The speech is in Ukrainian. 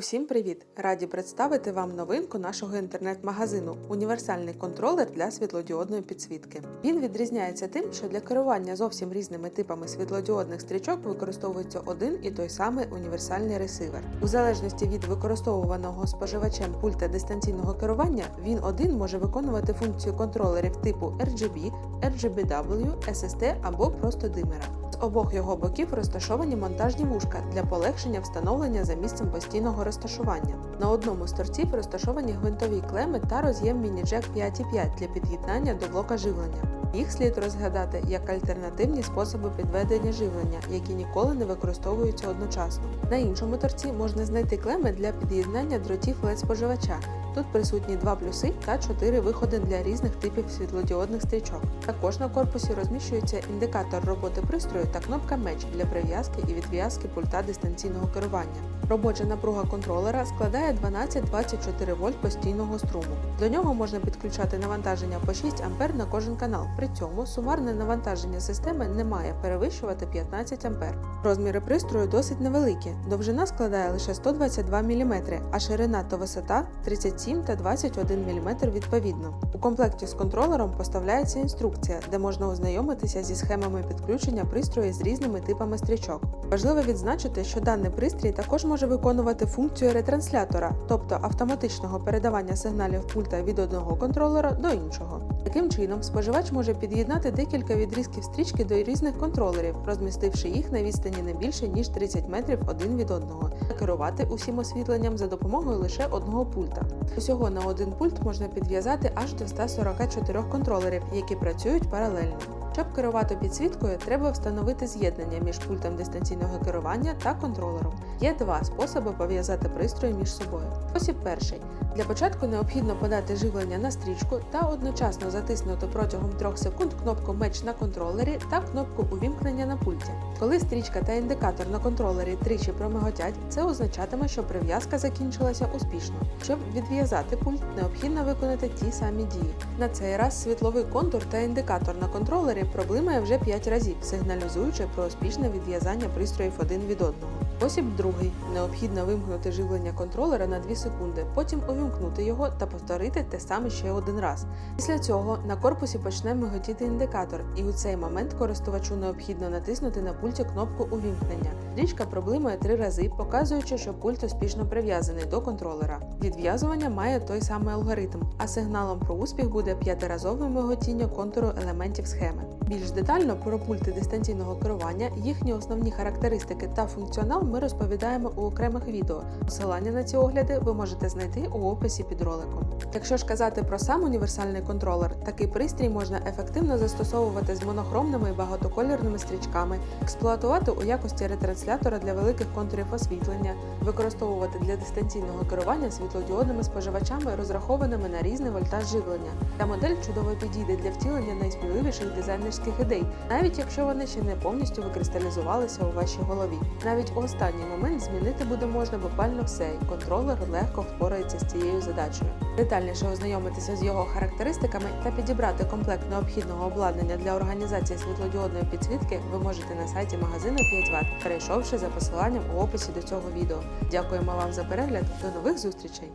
Усім привіт! Раді представити вам новинку нашого інтернет-магазину універсальний контролер для світлодіодної підсвітки. Він відрізняється тим, що для керування зовсім різними типами світлодіодних стрічок використовується один і той самий універсальний ресивер. У залежності від використовуваного споживачем пульта дистанційного керування, він один може виконувати функцію контролерів типу RGB, RGBW, SST або просто димера. З обох його боків розташовані монтажні вушка для полегшення встановлення за місцем постійного розташування. На одному з торців розташовані гвинтові клеми та роз'єм міні-джек 5.5 для під'єднання до блока живлення. Їх слід розглядати як альтернативні способи підведення живлення, які ніколи не використовуються одночасно. На іншому торці можна знайти клеми для під'єднання дротів LED споживача. Тут присутні два плюси та чотири виходи для різних типів світлодіодних стрічок. Також на корпусі розміщується індикатор роботи пристрою та кнопка меч для прив'язки і відв'язки пульта дистанційного керування. Робоча напруга контролера складає 12-24 вольт постійного струму. До нього можна підключати навантаження по 6 А на кожен канал. При цьому сумарне навантаження системи не має перевищувати 15 А. Розміри пристрою досить невеликі. Довжина складає лише 122 мм, а ширина та висота 37 та 21 мм відповідно. У комплекті з контролером поставляється інструкція, де можна ознайомитися зі схемами підключення пристрою з різними типами стрічок. Важливо відзначити, що даний пристрій також може виконувати функцію ретранслятора, тобто автоматичного передавання сигналів пульта від одного контролера до іншого. Таким чином, споживач може під'єднати декілька відрізків стрічки до різних контролерів, розмістивши їх на відстані не більше ніж 30 метрів один від одного, та керувати усім освітленням за допомогою лише одного пульта. Усього на один пульт можна підв'язати аж до 144 контролерів, які працюють паралельно. Щоб керувати підсвіткою, треба встановити з'єднання між пультом дистанційного керування та контролером. Є два способи пов'язати пристрої між собою. Спосіб перший. Для початку необхідно подати живлення на стрічку та одночасно затиснути протягом 3 секунд кнопку меч на контролері та кнопку увімкнення на пульті. Коли стрічка та індикатор на контролері тричі промиготять, це означатиме, що прив'язка закінчилася успішно. Щоб відв'язати пульт, необхідно виконати ті самі дії. На цей раз світловий контур та індикатор на контролері проблимає вже 5 разів, сигналізуючи про успішне відв'язання пристроїв один від одного. Спосіб другий. Необхідно вимкнути живлення контролера на 2 секунди, потім увімкнути його та повторити те саме ще один раз. Після цього на корпусі почне миготіти індикатор, і у цей момент користувачу необхідно натиснути на пульті кнопку увімкнення. Річка проблимає три рази, показуючи, що пульт успішно прив'язаний до контролера. Відв'язування має той самий алгоритм, а сигналом про успіх буде п'ятиразове миготіння контуру елементів схеми. Більш детально про пульти дистанційного керування, їхні основні характеристики та функціонал ми розповідаємо у окремих відео. Посилання на ці огляди ви можете знайти у описі під роликом. Якщо ж казати про сам універсальний контролер, такий пристрій можна ефективно застосовувати з монохромними і багатокольорними стрічками, експлуатувати у якості ретранслятора для великих контурів освітлення, використовувати для дистанційного керування світлодіодними споживачами, розрахованими на різний вольтаж живлення. Та модель чудово підійде для втілення найсміливіших дизайнерських ідей, навіть якщо вони ще не повністю викристалізувалися у вашій голові. Навіть у останній момент змінити буде можна буквально все, і контролер легко впорається з цією задачею. Детальніше ознайомитися з його характеристиками та підібрати комплект необхідного обладнання для організації світлодіодної підсвітки ви можете на сайті магазину 5 Вт, перейшовши за посиланням у описі до цього відео. Дякуємо вам за перегляд. До нових зустрічей!